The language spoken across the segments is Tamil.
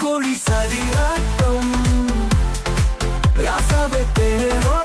தேடுகிறேன் ராகோழி ராசாவை தேரோ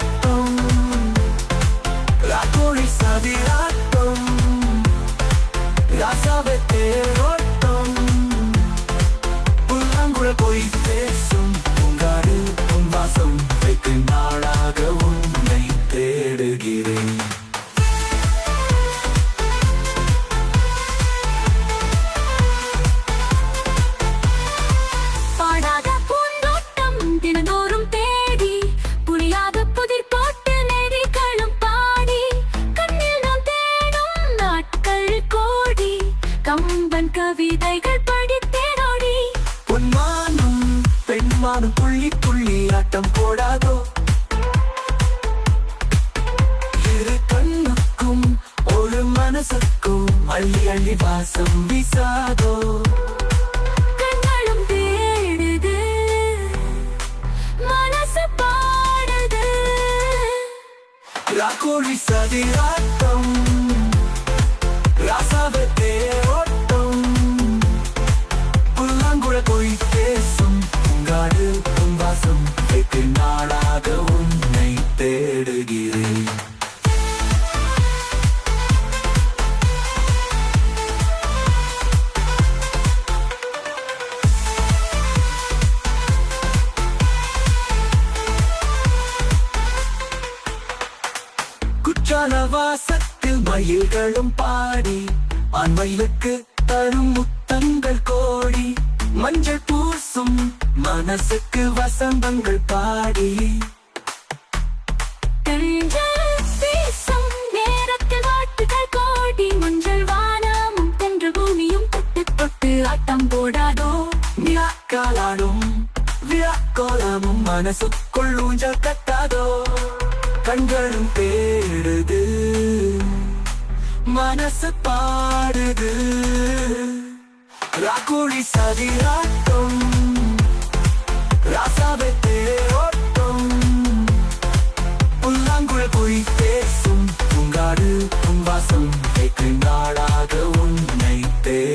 கம்பன் கவிதைகள் படித்தேனோடி. பொன்மானும் பெண்மானும் புள்ளி புள்ளி ஆட்டம் போடாதோ. இரு கண்ணுக்கும் ஒரு மனசுக்கும் அள்ளி அள்ளி வாசம் வீசாதோ. தேடுது மனசு பாடுது. குற்றால வாசத்தில் மயில்களும் பாடி ஆண்மயிலுக்கு தரும் முத்தங்கள் கோடி மஞ்சள் பூசும் மனசுக்கு வசந்தங்கள் பாடி. ஆட்டம் போடாதோ? விழாக்காலாடும் விழாக்கோலமும் மனசுக்குள் ஊஞ்சல் கட்டாதோ? கண்களும் தேடுது. மனசு பாடுது. ராக்குழி சதிராட்டம். ராசாவை தேரோட்டம். புல்லாங்குழல் போய் பேசும். பூங்காடு பூங்காசம் வாசம் வெகு நாளாக உன்னை தே